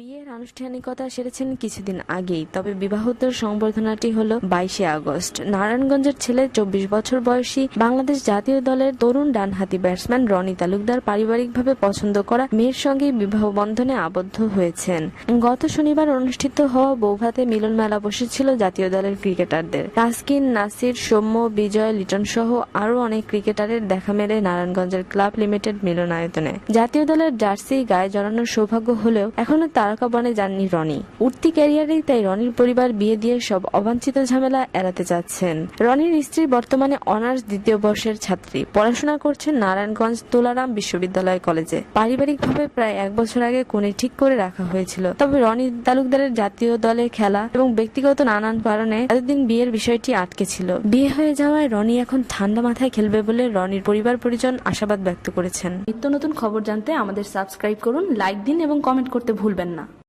বিয়ের আনুষ্ঠানিকতা সেরেছেন কিছুদিন আগেই, তবে বিবাহোত্তর সংবর্ধনাটি হল বাইশে আগস্ট। নারায়ণগঞ্জের ছেলে, চব্বিশ বছর বয়সী বাংলাদেশ জাতীয় দলের তরুণ ডানহাতি ব্যাটসম্যান রনি তালুকদার পারিবারিকভাবে পছন্দ করা মেয়ের সঙ্গে বিবাহ বন্ধনে আবদ্ধ হয়েছেন। গত শনিবার অনুষ্ঠিত হওয়া বৌভাতে মিলন মেলা বসেছিল জাতীয় দলের ক্রিকেটারদের। তাসকিন, নাসির, সৌম্য, বিজয়, লিটন সহ আরও অনেক ক্রিকেটারের দেখা মেলে নারায়ণগঞ্জের ক্লাব লিমিটেড মিলনায়তনে। জাতীয় দলের জার্সি গায়ে জড়ানোর সৌভাগ্য হলেও এখনও তারকা বনে যাননি রনি। উঠতি ক্যারিয়ারেই তাই রনির পরিবার বিয়ে দিয়ে সব অবাঞ্ছিত ঝামেলা এড়াতে চাচ্ছেন রনির স্ত্রী বর্তমানে অনার্স দ্বিতীয় বর্ষের ছাত্রী। পড়াশোনা করছেন নারায়ণগঞ্জ তোলারাম বিশ্ববিদ্যালয় কলেজে। পারিবারিকভাবে প্রায় এক বছর আগে কোণে ঠিক করে রাখা হয়েছিল। তবে রনি তালুকদারের জাতীয় দলে খেলা এবং ব্যক্তিগত নানান কারণে এতদিন বিয়ের বিষয়টি আটকে ছিল। বিয়ে হয়ে যাওয়ায় রনি এখন ঠান্ডা মাথায় খেলবে বলে রনির পরিবার পরিজন আশাবাদ ব্যক্ত করেছেন। নিত্য নতুন খবর জানতে আমাদের সাবস্ক্রাইব করুন, লাইক দিন এবং কমেন্ট করতে ভুলবেন না। Анна